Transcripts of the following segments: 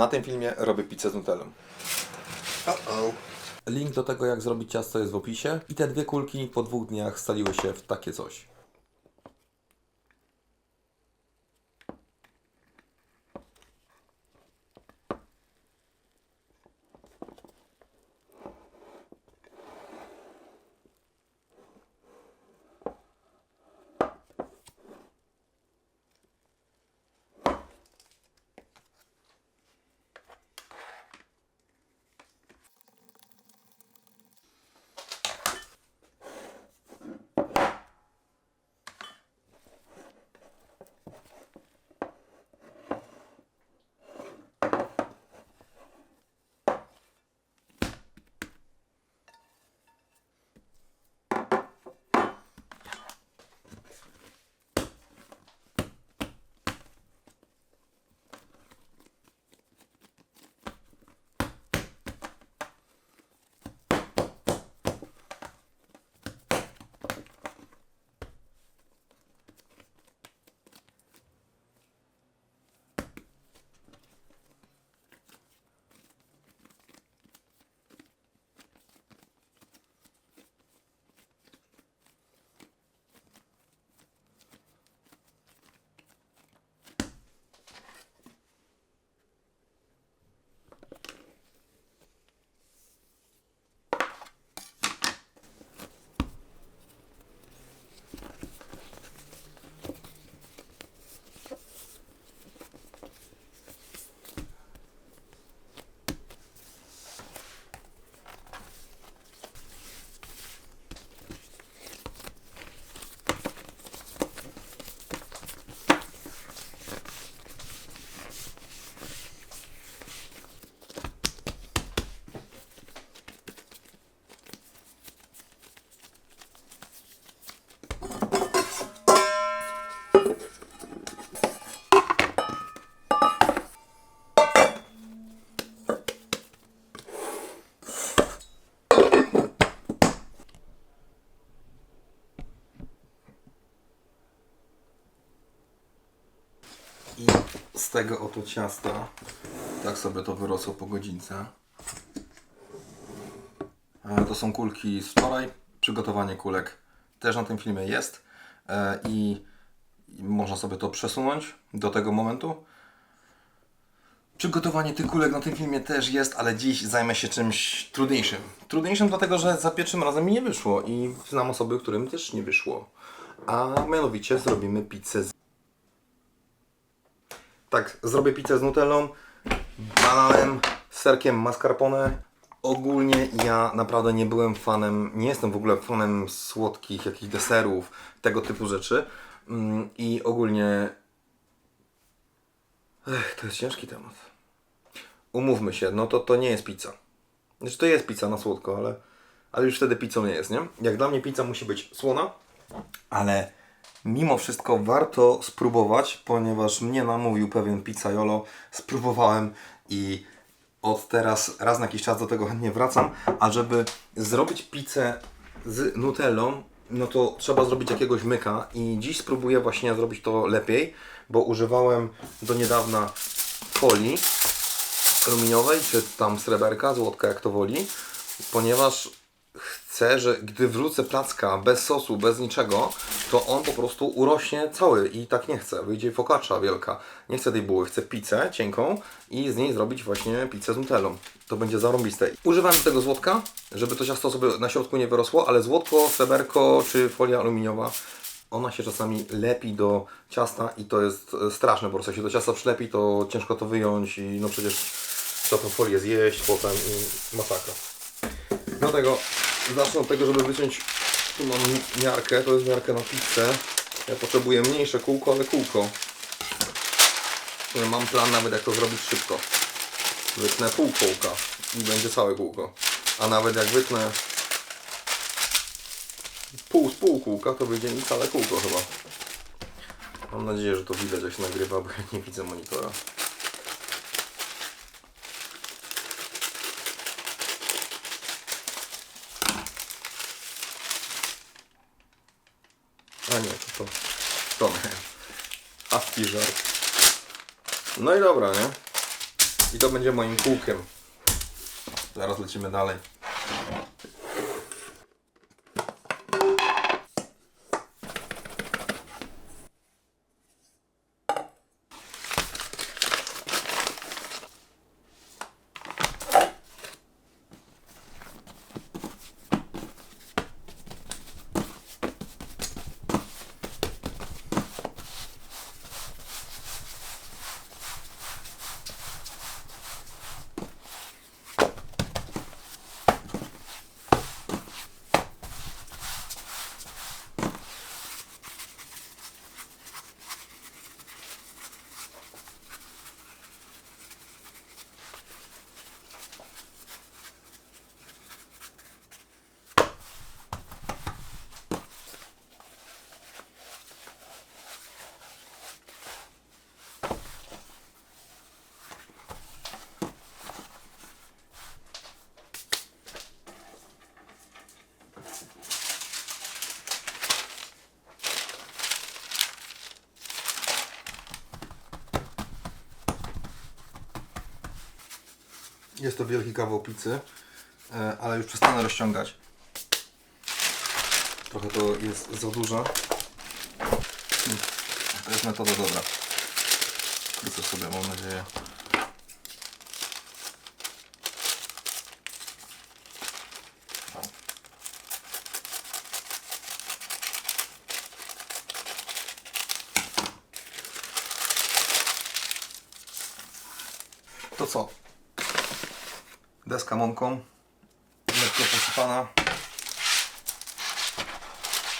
na tym filmie robię pizzę z nutellą. Uh-oh. Link do tego, jak zrobić ciasto jest w opisie. I te dwie kulki po dwóch dniach staliły się w takie coś. Z tego oto ciasta, tak sobie to wyrosło po godzince. E, To są kulki z wczoraj. Przygotowanie kulek też na tym filmie jest. E, I można sobie to przesunąć do tego momentu. Przygotowanie tych kulek na tym filmie też jest, ale dziś zajmę się czymś trudniejszym. Trudniejszym dlatego, że za pierwszym razem mi nie wyszło i znam osoby, którym też nie wyszło. A mianowicie zrobimy pizzę z tak, zrobię pizzę z nutellą, bananem, serkiem mascarpone. Ogólnie ja naprawdę nie byłem fanem, nie jestem w ogóle fanem słodkich jakichś deserów, tego typu rzeczy. Mm, I ogólnie... Ech, to jest ciężki temat. Umówmy się, no to to nie jest pizza. Znaczy to jest pizza na słodko, ale, ale już wtedy pizzą nie jest, nie? Jak dla mnie pizza musi być słona, ale mimo wszystko warto spróbować, ponieważ mnie namówił pewien pizzaiolo, spróbowałem i od teraz raz na jakiś czas do tego chętnie wracam, a żeby zrobić pizzę z nutellą, no to trzeba zrobić jakiegoś myka. I dziś spróbuję właśnie zrobić to lepiej, bo używałem do niedawna folii aluminiowej, czy tam sreberka, złotka, jak to woli, ponieważ chcę, że gdy wrzucę placka bez sosu, bez niczego, to on po prostu urośnie cały i tak nie chcę. Wyjdzie focaccia wielka. Nie chcę tej buły, chcę pizzę cienką i z niej zrobić właśnie pizzę z nutellą. To będzie zarąbiste. Używam do tego złotka, żeby to ciasto sobie na środku nie wyrosło, ale złotko, sreberko czy folia aluminiowa ona się czasami lepi do ciasta i to jest e, straszne, prostu jak się do ciasta przylepi, to ciężko to wyjąć i no przecież trzeba tą folię zjeść potem i masakra. Dlatego zacznę od tego, żeby wyciąć tu mam miarkę, to jest miarka na pizzę. Ja potrzebuję mniejsze kółko, ale kółko. Mam plan nawet jak to zrobić szybko. Wytnę pół kółka i będzie całe kółko. A nawet jak wytnę pół z pół kółka, to wyjdzie mi całe kółko chyba. Mam nadzieję, że to widać jak się nagrywa, bo ja nie widzę monitora. A nie, to to, to żart. No i dobra, nie? I to będzie moim kółkiem. Zaraz lecimy dalej. Jest to wielki kawał pizzy, e, ale już przestanę rozciągać. Trochę to jest za dużo. Hmm, To jest metoda dobra. Wrócę sobie, mam nadzieję. To co? Deska mąką, lekko posypana.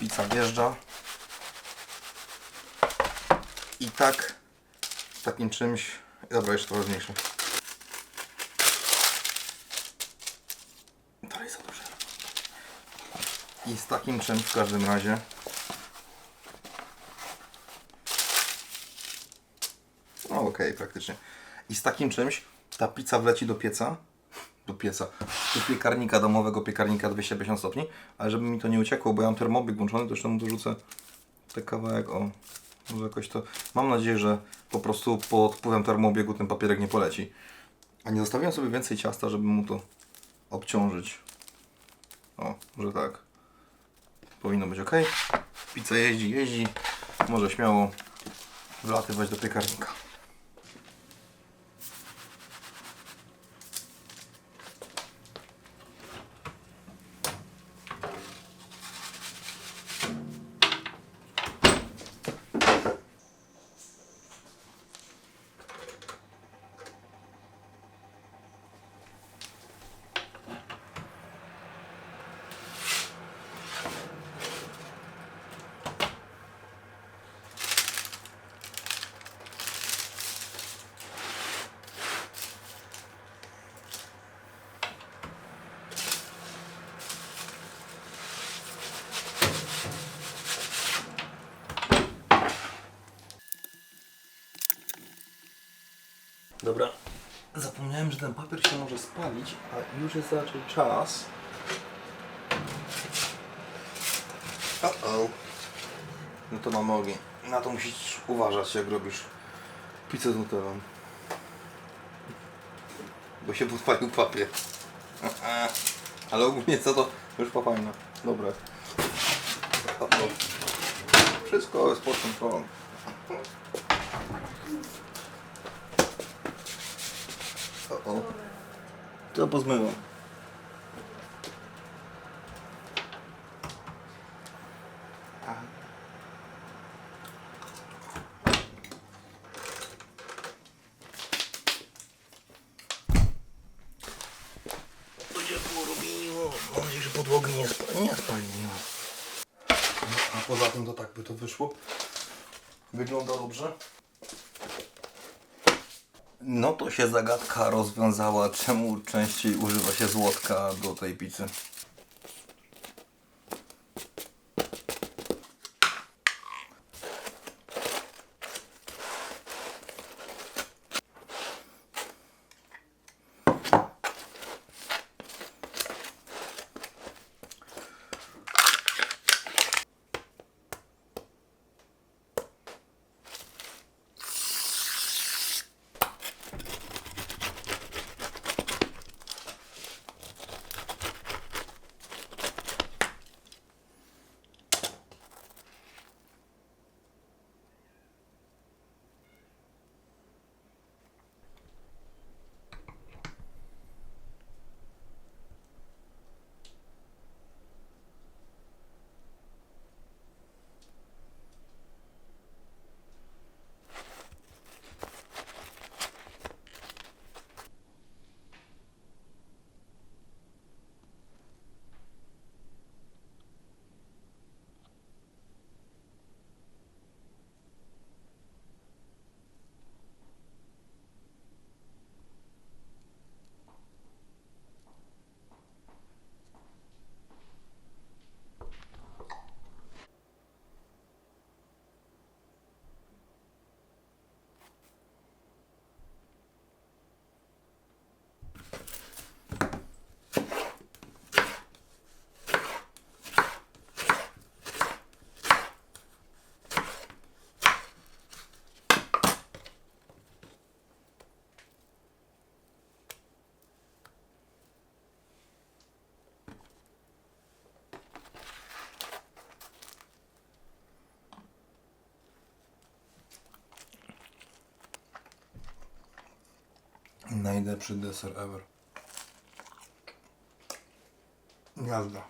Pizza wjeżdża. I tak, takim czymś, dobra, jeszcze trochę zmniejszę. Dalej za duże. I z takim czymś w każdym razie. No okej, praktycznie. I z takim czymś ta pizza wleci do pieca. Do pieca. Do piekarnika domowego, piekarnika 250 stopni. Ale żeby mi to nie uciekło, bo ja mam termobieg włączony, to jeszcze mu dorzucę ten kawałek, o. Może jakoś to... Mam nadzieję, że po prostu pod wpływem termobiegu ten papierek nie poleci. A nie zostawiłem sobie więcej ciasta, żeby mu to obciążyć. O, może tak. Powinno być ok. Pizza jeździ, jeździ. Może śmiało wlatywać do piekarnika. Dobra. Zapomniałem, że ten papier się może spalić, a już jest raczej czas. Uh-oh. No to mamy ogień. Na to musisz uważać, jak robisz pizzę z nutellą. Bo się podpalił papier. Ale ogólnie co to już fajna. Dobra. Wszystko jest pod kontrolą. O, o. To robiło. Mam nadzieję, że podłogi nie, spa. A poza tym to tak by to wyszło. Wygląda dobrze. No to się zagadka rozwiązała, czemu częściej używa się złotka do tej pizzy. Najlepszy deser ever. Jazda.